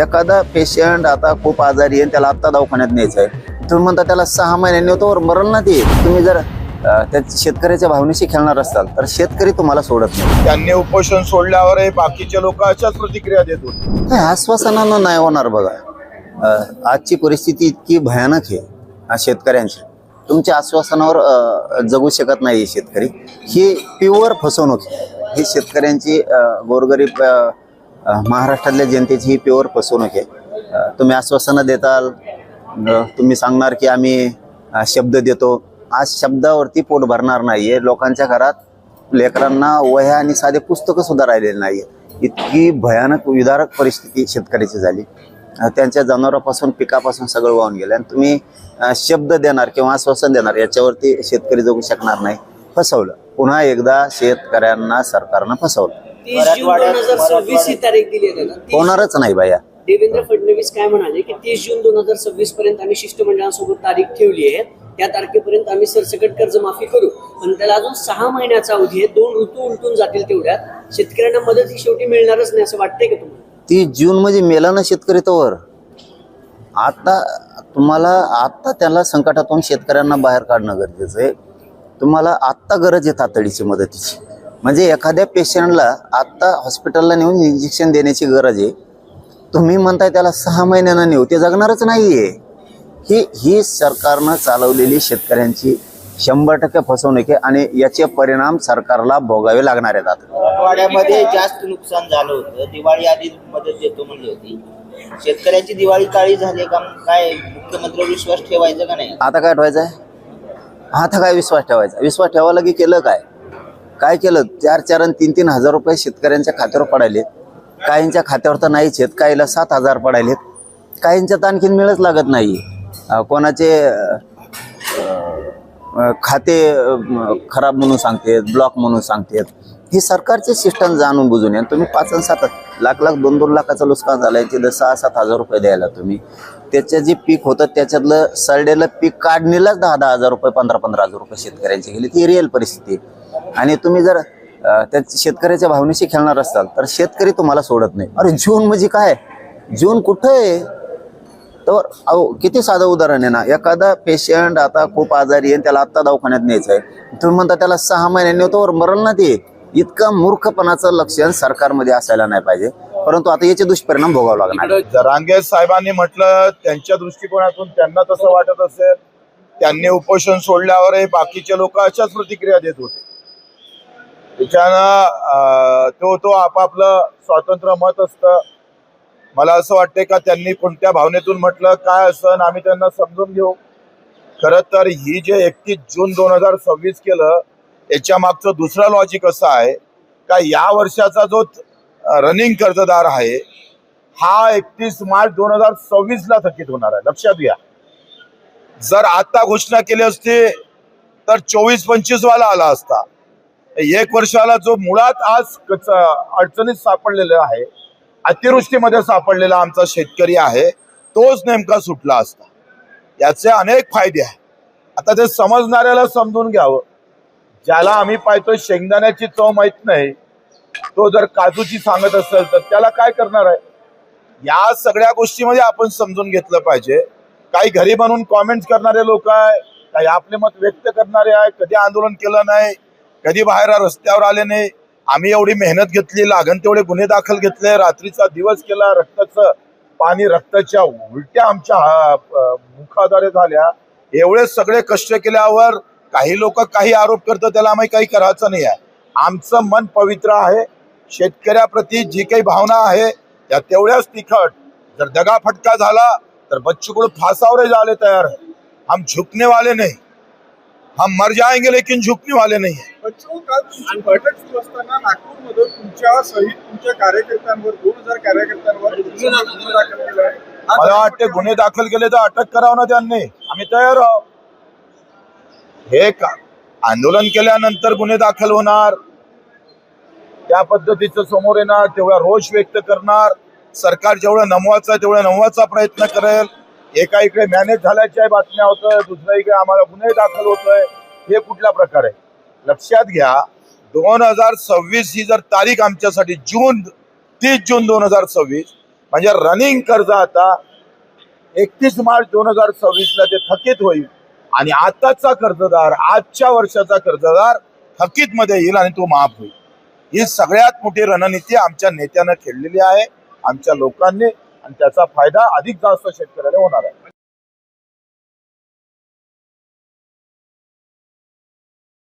एखादा पेशंट आता खूप आजारी आहे त्याला आत्ता दवाखान्यात न्यायचं आहे तुम्ही म्हणता त्याला सहा महिन्यांनी होतो मरण ना ते तुम्ही जर अं, त्या शेतकऱ्याच्या भावनेशी खेळणार असाल तर शेतकरी तुम्हाला सोडत नाही. त्यांनी उपोषण सोडल्यावर हे बाकीचे लोक अशाच प्रतिक्रिया देत होते. नाही, आश्वासनानं नाही होणार बघा. अं, आजची परिस्थिती इतकी भयानक आहे अं, शेतकऱ्यांची. तुमच्या आश्वासनावर अं, जगू शकत नाही शेतकरी. ही प्युअर फसवणूक आहे. ही शेतकऱ्यांची अं, गोरगरीब अं, महाराष्ट्रातल्या जनतेची ही प्युअर फसवणूक आहे. तुम्ही आश्वासनं देताल तुम्ही सांगणार की आम्ही शब्द देतो. आज शब्दावरती पोट भरणार नाही आहे लोकांच्या घरात लेकरांना वह्या आणि साधे पुस्तकं सुद्धा राहिलेले आहे इतकी भयानक विदारक परिस्थिती शेतकऱ्याची झाली. त्यांच्या जनावरापासून पिकापासून सगळं वाहून गेलं. आणि तुम्ही शब्द देणार किंवा आश्वासन देणार याच्यावरती शेतकरी जगू शकणार नाही. फसवलं. पुन्हा एकदा शेतकऱ्यांना सरकारनं फसवलं. तीस जून दोन हजार सव्वीस ही तारीख दिली आहे होणारच नाही बाया देवेंद्र फडणवीस काय म्हणाले की तीस जून दोन हजार सव्वीस पर्यंत आम्ही शिष्टमंडळासोबत तारीख ठेवली आहे. त्या तारखेपर्यंत आम्ही सरसकट कर्जमाफी करू. पण त्याला अजून सहा महिन्याचा अवधी आहे. दोन ऋतू उलटून जातील तेवढ्यात. शेतकऱ्यांना मदत ही शेवटी मिळणारच नाही असं वाटतंय का तुम्हाला? ती जून मध्ये मेला ना शेतकरी तोवर. आता तुम्हाला आत्ता त्याला संकटातून शेतकऱ्यांना बाहेर काढणं गरजेचं आहे. तुम्हाला आत्ता गरज आहे तातडीची मदतीची. म्हणजे एखाद्या पेशंटला आत्ता हॉस्पिटलला नेऊन इंजेक्शन देण्याची गरज आहे. तुम्ही म्हणताय त्याला सहा महिन्यानं नेऊ ते जगणारच नाहीये. ही ही सरकारनं चालवलेली शेतकऱ्यांची शंभर टक्के फसवणूक आहे आणि याचे परिणाम सरकारला भोगावे लागणार आहेत आता. मराठवाड्यामध्ये जास्त नुकसान झालं होतं. दिवाळी आधी मदत देतो म्हणली होती. शेतकऱ्यांची दिवाळी काळी झाली का काय? मुख्यमंत्र्यावर विश्वास ठेवायचा का नाही? आता काय ठेवायचं आहे आता काय विश्वास ठेवायचा? विश्वास ठेवायला की केलं काय? काय केलं? चार चार आणि तीन तीन हजार रुपये शेतकऱ्यांच्या खात्यावर पडायले काहींच्या खात्यावर तर नाहीच आहेत काहीला सात हजार पडायलेत. तर आणखीन मिळच लागत नाही. कोणाचे खाते खराब म्हणून सांगतात ब्लॉक म्हणून सांगतात. ही सरकारचे सिस्टम जाणून बुजून आहे. तुम्ही पाच आणि सात लाख लाख दोन दोन लाखाचं नुकसान झालंय तिथं सहा सात हजार रुपये द्यायला तुम्ही. त्याचं जे पीक होतं त्याच्यातलं सरडेलं पीक काढणीलाच दहा दहा हजार रुपये पंधरा पंधरा हजार रुपये शेतकऱ्यांची गेली. ती रिअल परिस्थिती आहे. आणि तुम्ही जर त्या शेतकऱ्याच्या भावनेशी खेळणार असाल तर शेतकरी तुम्हाला सोडत नाही. अरे जून म्हणजे काय? जून कुठं आहे? तर अहो किती साधं उदाहरण आहे ना? एखादा पेशंट आता खूप आजारी आहे त्याला आत्ता दवाखान्यात न्यायचं आहे. तुम्ही म्हणता त्याला सहा महिन्यांनी होतो मरण ना ते. इतकं मूर्खपणाचं लक्षण सरकारमध्ये असायला नाही पाहिजे. परंतु आता याचे दुष्परिणाम भोगावे लागणार आहे. जरांगे साहेबांनी म्हटलं त्यांच्या दृष्टिकोनातून त्यांना तसं वाटत असेल त्यांनी उपोषण सोडल्यावर हे बाकीचे लोक अशाच प्रतिक्रिया देत होते. त्याच्यानं तो तो आपापलं स्वातंत्र्य मत असतं. मला असं वाटतंय का त्यांनी कोणत्या भावनेतून म्हटलं काय असं आम्ही त्यांना समजून घेऊ. खरं तर ही जे एकतीस जून दोन हजार सव्वीस केलं याच्या मागचं दुसरं लॉजिक असं आहे का या वर्षाचा जो रनिंग कर्जदार आहे हा एकतीस मार्च दोन हजार सव्वीस ला थकीत होणार आहे. लक्षात घ्या. जर आता घोषणा केली असती तर चोवीस पंचवीस वाला आला असता. एक वर्षाला जो मुळात आज अडचणीत सापडलेला आहे अतिवृष्टीमध्ये सापडलेला आमचा शेतकरी आहे तोच नेमका सुटला असता. याचे अनेक फायदे आहेत. आता ते समजणाऱ्याला समजून घ्यावं. ज्याला आम्ही पाहतो शेंगदाण्याची चव माहीत नाही तो जर काजूची सांगत असेल तर त्याला काय करणार आहे? या सगळ्या गोष्टीमध्ये आपण समजून घेतलं पाहिजे. काही घरी बनवून कॉमेंट करणारे लोक आहे काही आपले मत व्यक्त करणारे आहे कधी आंदोलन केलं नाही कधी बाहेर रस्त्यावर आले नाही. आम्ही एवढी मेहनत घेतली लागण तेवढे गुन्हे दाखल घेतले रात्रीचा दिवस केला रक्ताचं पाणी रक्ताच्या उलट्या आमच्या मुखाद्वारे झाल्या. एवढे सगळे कष्ट केल्यावर काही लोक काही आरोप करतात त्याला आम्ही काही करायचं नाही आहे. आमचं मन पवित्र आहे. शेतकऱ्याप्रती जी काही भावना आहे त्या तेवढ्याच तिखट. जर दगा फटका झाला तर बच्चू कडू फासावर जाले तयार है हम झुकने वाले नहीं. हम मर जाएंगे लेकिन झुकने वाले नहीं है बच्चू काल तुमची बैठक सुरू असताना नागपूरमध्ये तुमच्या सहित तुमच्या कार्यकर्त्यांवर दोन हजार कार्यकर्त्यांवर गुन्हे दाखल केला आहे मला वाटते गुन्हे दाखल केले तर अटक करावं ना त्यांनी. आम्ही तयार आहोत. हे का? आंदोलन केल्यानंतर गुन्हे दाखल होणार. त्या पद्धतीचं समोर येणार तेवढा रोष व्यक्त करणार. सरकार जेवढं नमवाचं आहे तेवढं नमवाचा प्रयत्न करेल. एका इकडे मॅनेज झाल्याच्या बातम्या होतोय दुसऱ्या इकडे आम्हाला गुन्हे दाखल होतोय. हे कुठला प्रकार आहे? लक्षात घ्या दोन हजार सव्वीस ही जर तारीख आमच्यासाठी जून तीस जून दोन हजार सव्वीस म्हणजे रनिंग कर्ज आता एकतीस मार्च दोन हजार सव्वीस ला ते थकीत होईल आणि आताचा कर्जदार आजच्या वर्षाचा कर्जदार थकीत मध्ये येईल आणि तो माफ होईल. ही सगळ्यात मोठी रणनीती आमच्या नेत्यानं खेळलेली आहे आमच्या लोकांनी आणि त्याचा फायदा अधिक जास्त शेतकऱ्याला होणार आहे.